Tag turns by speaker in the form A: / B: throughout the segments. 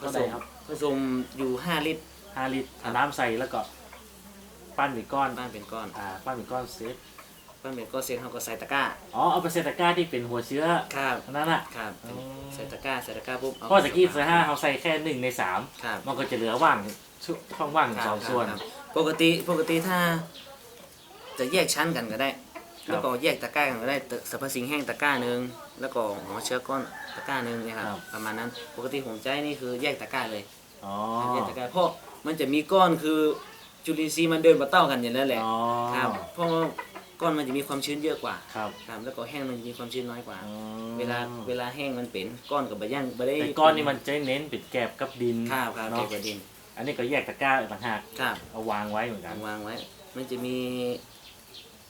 A: ผ
B: เท่า
A: ส
B: ไหร่
A: ม
B: ครับ
A: ผสมอยู่ห้าลิตร
B: ห้าลิตร
A: ครับ
B: น้ำใส่แล้วก็ปั้นเป็นก้อน
A: ปั้นเป็นก้อน
B: อ่าปั้นเป็นก้อนเซต
A: ปั้นเป็นก้อนเสร็จเขาก็ใส่ตะกร้า
B: อ๋อเอาไปเซตตะกร้าที่เป็นหัวเชื้อ
A: ครับ
B: อันนั้นอะ
A: ครับ
B: อ๋อ
A: ใส่ตะกร้าใส่ตะกร้าปุ๊บเา
B: เพราะตะกี้ใส่ห้าเขาใส่แค่หนึ่งในสาม
A: ครับ
B: มันก็จะเหลือว่างช่วงช่องว่าง
A: ครับ
B: สองส่วน
A: ครับปกติปกติถ้า จะแยกชั้นกันก็ได้
B: ครับ
A: แล้วก็แยกตะกร้ากันก็ได้ตะสรรพสิ่งแห้งตะกร้าหนึ่งแล้วก็หัวเชื้อก้อนตะกร้าหนึ่งเนี่ยครับ
B: ครับ
A: ประมาณนั้นปกติผมใจนี่คือแยกตะกร้าเลย
B: อ๋อ
A: แยกตะกร้าเพราะมันจะมีก้อนคือจุลินทรีย์มันเดินมาเต้ากันอย่างนั้นแหละ
B: อ๋อ
A: ครับเพราะว่าก้อนมันจะมีความชื้นเยอะกว่า
B: ครับ
A: ครับแล้วก็แห้งมันจะมีความชื้นน้อยกว่า
B: อ๋อ
A: เวลาเวลาแห้งมันเป็นก้อนกับบะย่างบะได้
B: แต่ก้อนนี่มันจะเน้นเป็นแกบกับดิน
A: ครับครับ
B: เนาะ
A: เก็บกับดิน
B: อันนี้ก็แยกตะกร้าต่างหาก
A: ครับ
B: เอาวางไว้เหมือนกัน
A: วางไว้ มันจะมี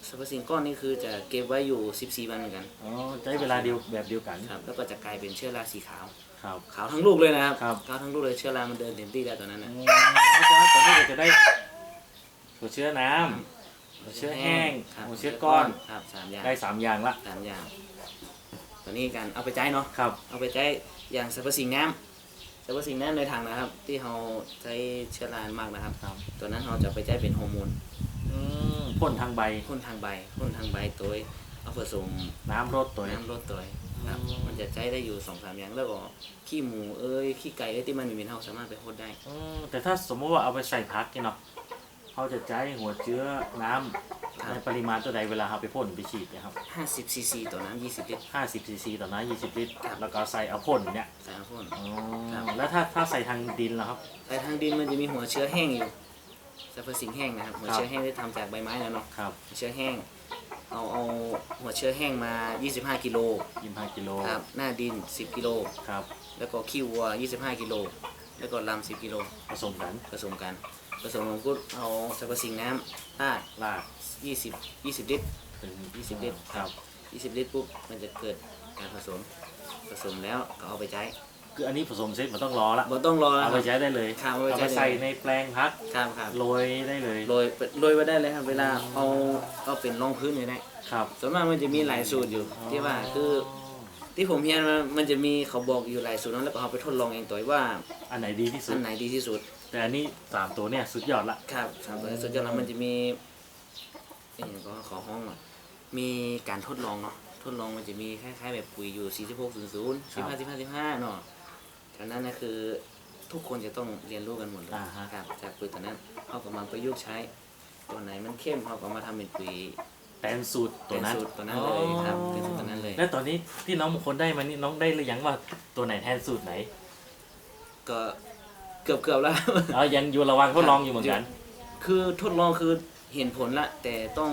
A: สรรพสิ่งก้อนนี่คือจะเก็บไว้อยู่ 14 วันเหมือนกัน
B: อ๋อใช้เวลาเดียวแบบเดียวกัน
A: ครับ แล้วก็จะกลายเป็นเชื้อราสีขาว
B: ครับ
A: ขาวทั้งลูกเลยนะครับ
B: ครับ
A: ขาวทั้งลูกเลยเชื้อรา มันเดินเต็มที่แล้วตอนนั้น
B: อื
A: นะ
B: มเพราะฉะนั้นตอนนี้เราจะได้หัวเชื้อน้ำ หัวเชื้อแห้ง
A: ครับ
B: หัวเชื้อก้อน
A: ครับสามอย่าง
B: ได้สามอย่างละ
A: สามอย่าง ตอนนี้การเอาไปใช้เนาะ
B: ครับ
A: เอาไปใช้อย่างสรรพสิ่งน้ำสรรพสิ่งน้ำในถังนะครับ ที่เราใช้เชื้อรามากนะครับ
B: ครับ
A: ตัวนั้นเราจะไปใช้เป็นฮอร์โมน
B: อืม พ่นทางใบ
A: พ่นทางใบพ่นทางใบตัวเอาผสม
B: น้ำรดตัว
A: น้ำลดตัวครับ
B: อืม
A: มันจะใช้ได้อยู่สองสามอย่างแล้วก็ขี้หมูเอ้ยขี้ไก่เอ้ยที่มันมีเหม็นเราสามารถไปพ่นได้
B: อืมแต่ถ้าสมมติว่าเอาไปใส่พักนี่เนาะเขาจะใช้หัวเชื้อน้ำ
A: ครับ
B: ในปริมาณตัวใดเวลาเราไปพ่นไปฉีดเนะครับ
A: 50ซีซีต่อน้ำ20ลิตร
B: 50ซีซีต่อน้ำ20 ลิตร
A: ครับ
B: แล้วก็ใส่เอาพ่นเนี่ย
A: ใส่มาพ่น
B: อ๋อ
A: ครับ
B: แล้วถ้าถ้าใส่ทางดินล่ะครับ
A: แต่ทางดินมันจะมีหัวเชื้อแห้งอยู่ สรรพสิ่งแห้งนะครับหัว
B: ครับ
A: เชื้อแห้งที่ทำจากใบไม้นะเนาะ
B: ครับ
A: หัวเชื้อแห้งเอาเอาหัวเชื้อแห้งมา 25 กิโล
B: 25กิโล
A: ครับหน้าดิน 10 กิโล
B: ครับ
A: แล้วก็ขี้วัว 25 กิโลแล้วก็ลำ 10 กิโล
B: ผสมกัน
A: ผสมกันผสมลงปุ๊บเอาสรรพสิ่งน้ำราด
B: ลาก
A: 20 20 ลิตร
B: เป็น
A: 20 ลิตร
B: ครับ
A: 20 ลิตรปุ๊บมันจะเกิดการผสมผสมแล้วก็เอาไปใช้
B: คืออันนี้ผสมเสร็จมันต้องรอละ
A: บ่ต้องรอแล้ว
B: เอา
A: ค
B: ไป
A: รับ
B: ใช้ได้เลย
A: ครับเอาไปใช้
B: ไปใส่ในแปลงพัก
A: ครับครับ
B: โรยได้เลย
A: โรยโรยไว้ได้เลยครับ เวลาเอาเอาเป็นรองพื้นเลยได้
B: ครับ
A: ส่วนมากมันจะมีหลายสูตรอยู่ ที่ว่าคือที่ผมเรียนมามันจะมีเขาบอกอยู่หลายสูตรนั้นแล้วก็เอาไปทดลองเองตัวว่า
B: อันไหนดีที่สุ
A: อั
B: ด
A: นไหนดีที่สุด
B: แต่อันนี้สามตัวเนี่ยสุดยอดละ
A: ครับสามตัวนี้สุดยอดแล้วมันจะมีเอ้ยก็ขอห้องหน่อยมีการทดลองเนาะทดลองมันจะมีคล้ายๆแบบปุ๋ยอยู่ 46 00 15 15 15เนาะ ฉะนั้นนะคือทุกคนจะต้องเรียนรู้กันหมดเลย
B: อ่าฮะ
A: ครับจากปุ๋ยตัวนั้นเอากลับมาประยุกต์ใช้ ตัวไหนมันเข้มเอากลับมาทำเป็นปุ๋ย
B: แตนสูตรตัวนั้น
A: เป็นสูตรตัวนั้นเลยครับเป็นสูตรตัวนั้นเลย
B: แล้วตอนนี้ที่น้องบางคนได้มานี่น้องได้หรือยังว่าตัวไหนแทนสูตรไหน
A: ก็เกือบเกือบๆแล้ว
B: อ๋อยังอยู่ระหวังทดลองอยู่เหมือนกัน
A: คือทดลองคือเห็นผลละ แต่ต้อง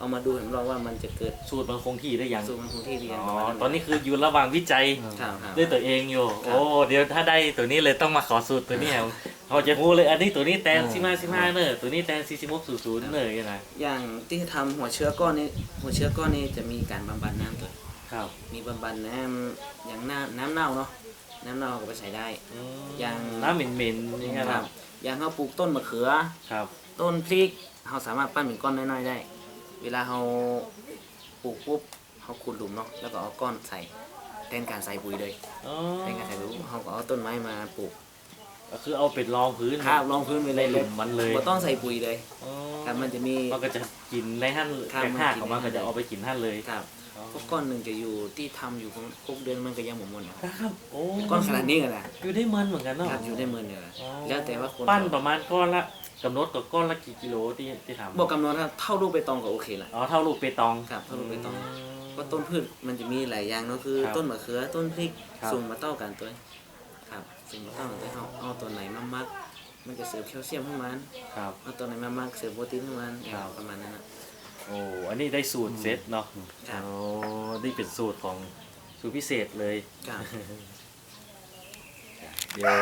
A: เอามาดูเห็นลองว่ามันจะเกิด
B: สูตรมันคงที่ได้ยัง
A: สูตรมันคงที่เรียน
B: อ๋
A: ประ
B: อ
A: มาณนั้น
B: ตอนนี้คืออยู่ระหว่างวิจัย
A: ครับครับ
B: ด้วยตัวเองอยู่
A: ครับ
B: โอ้เดี๋ยวถ้าได้ตัวนี้เลยต้องมาขอสูตรตัวนี้เอาเขาจะรู้เลยอันนี้ตัวนี้แตนสิมาสิมาเนอะตัวนี้แตนซีซิมกศูนย์ศูนย์เนอะยังไง
A: อย่างที่ทำหัวเชื้อก้อนนี้หัวเชื้อก้อนนี้จะมีการบำบัดน้ำตัว
B: ครับ
A: มีบำบัดน้ำอย่างน้ำน้ำเน่าเนาะน้ำเน่าก็ไปใช้ได้ ยัง
B: น้ำเหม็นๆนี่ไง
A: ค
B: ค
A: รั
B: รั
A: บบอย่างเขาปลูกต้นมะเขือ
B: ครับ
A: ต้นพริกเราสามารถปั้นเป็นก้อนน้อยๆได้ เวลาเราปลูกปุ๊บเขาขุดหลุมเนาะแล้วก็เอาก้อนใส่แทนการใส่ปุ๋ยเลย
B: อ๋อ
A: แทนการใส่ปุ๋ยเขาก็เอาต้นไม้มาปลูก
B: ก็คือเอาเป็ดรองพื้น
A: ครับรองพื้นไป
B: ใน
A: เลย
B: หลุมมันเลย
A: บ่ต้องใส่ปุ๋ยเลย
B: อ๋อ
A: ครับมันจะมี
B: มันก็จะกินในหั่น
A: ครับ
B: แค่ห้า
A: มันกิน
B: ของมัน
A: ในหั่
B: ก็
A: น
B: จะเอาไปกินหั่นเลย
A: ครับพวกก้อนหนึ่งจะอยู่ที่ทำอยู่ครบเดือนมันก็ยังหมดหมดนะครับ
B: ครับโอ้
A: ก้อนขนาดนี้กันนะ
B: อยู่ได้มันเหมือนกันเนาะ
A: ครับอยู่ได้หมื่นเดียวนะ
B: อ๋อ
A: แล้วแต่ว่าคน
B: ปั้นประมาณก้อนละ กำหนดกับก้อนละกี่กิโลที่ที่ทำ
A: บอกกำหนดครับเท่าลูกไปตองก็โอเคละ
B: อ๋อเท่าลูกเปตอง
A: ครับเท่าลูกเปตองเพราะต้นพืชมันจะมีหลายอย่างเนาะคือ
B: ครับ
A: ต้นมะเขือต้นพริก
B: ครับ
A: สูงมาเต้ากันตัว ครับสูงมาเต้ากันตัวเอาเอาตัวไหนมามักมันจะเสริมแคลเซียมให้มัน
B: ครับ
A: เอาตัวไหนมามักเสริมโปรตีนให้มัน
B: ครับ
A: ประมาณนั้นนะ
B: โอ้อันนี้ได้สูตรเซตเนาะ
A: ครับ
B: โอ้นี่เป็นสูตรของสูตรพิเศษเลย
A: ครับ
B: เดี๋ยว